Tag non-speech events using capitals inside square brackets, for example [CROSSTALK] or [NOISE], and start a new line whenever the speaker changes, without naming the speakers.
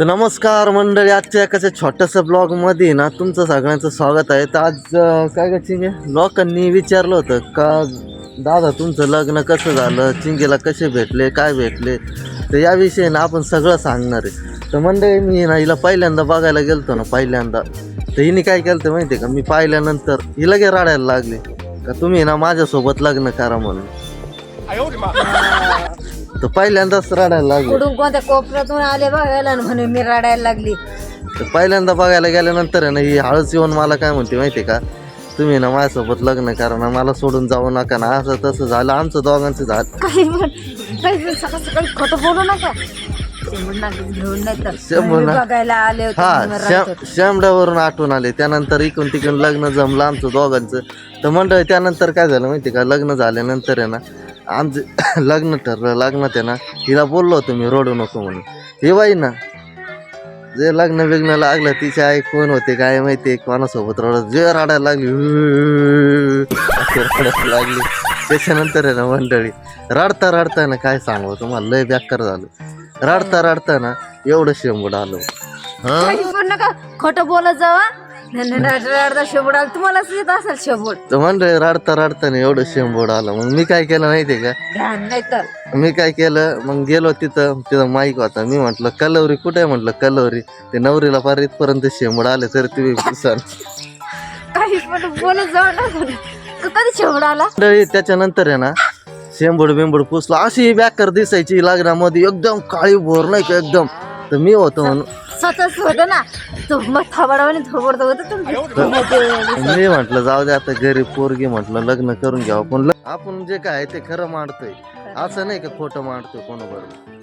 तर नमस्कार मंडळी आजच्या एकाच्या छोट्याशा ब्लॉगमध्ये ना तुमचं सगळ्यांचं स्वागत आहे. तर आज काय का चिंगे? लोकांनी विचारलं होतं का दादा तुमचं लग्न कसं झालं? चिंगेला कसे भेटले? काय भेटले? तर याविषयी ना आपण सगळं सांगणार आहे. तर मंडळी मी ना हिला पहिल्यांदा बघायला गेलतो ना पहिल्यांदा. तर हिने काय केलं तर माहिती आहे का? मी पाहिल्यानंतर ही लगे रडायला लागली. का तुम्ही ना माझ्यासोबत लग्न करा म्हणून. [LAUGHS] तर पहिल्यांदाच रडायला लागले.
कुठून कोणत्या कोपऱ्यातून आले बघायला आणि म्हणे मी रडायला लागली.
तर पहिल्यांदा बघायला गेल्यानंतर आहे ना ही हळूच येऊन मला काय म्हणते माहिती का? तुम्ही ना माझ्यासोबत लग्न करा ना मला सोडून जाऊ नका ना असं तसं झालं आमचं दोघांचं झालं.
काही पण काही पण सकाळ सकाळी खोटं बोलू नका. शंभर नाक घेऊन नाही तर
शंभर
मी
नाक.
बघायला आले होते
हा
म्हणून
शॅम
रडत होते.
शॅमड्यावरून आठवून आले. त्यानंतर इकडून तिकडून लग्न जमलं आमचं दोघांचं. तर मंडळ त्यानंतर काय झालं माहिती का? लग्न झाल्यानंतर आहे ना आमचं [COUGHS] लग्न ठरलं लग्नात आहे ना हिला बोललो होतो मी रडू नको म्हणून. हे बाई ना जे लग्न बिग्न लागलं तिचे आई कोण होते काय माहिती कोणासोबत रडत जे रडायला लागली रडायला [LAUGHS] लागली. त्याच्यानंतर आहे ना मंडळी रडता रडता ना काय सांगू तुम्हाला लय बेकार झालं. रडता रडता ना एवढं शेंबूड आलं.
काही पण नका? खोटं बोलत जावा रडता शेबूड आला. तुम्हाला येत असेल शेबूड.
तर म्हणलं रडता रडता ना एवढं शेंबूड आलं. मग मी काय केलं माहितीये का?
ध्यान नाही तर.
मी काय केलं मग गेलो तिथं तिथं माईक होता. मी म्हटलं कलवरी कुठे म्हटलं कलवरी ते नवरीला फार इथपर्यंत शेंबूड आले तर तुम्ही
काही पण बोलत जावा ना. कधी शेबूड आला?
मंडळी त्याच्यानंतर आहे ना शेंबूड बिंबूड पुसला. अशी बेकार दिसायची लग्नामध्ये एकदम काळी भोर नाही का एकदम. तर मी होतो म्हणून
स्वतःच होतं ना. तो मग थोबडावाने थोबडत होतं तुमचं
मी म्हटलं जाऊ दे आता घरी पोरगी म्हटलं लग्न करून घ्यावं. पण ल- आपण जे काय आहे ते खरं मांडतोय. असं नाही का खोटं मांडतोय कोणाबरोबर?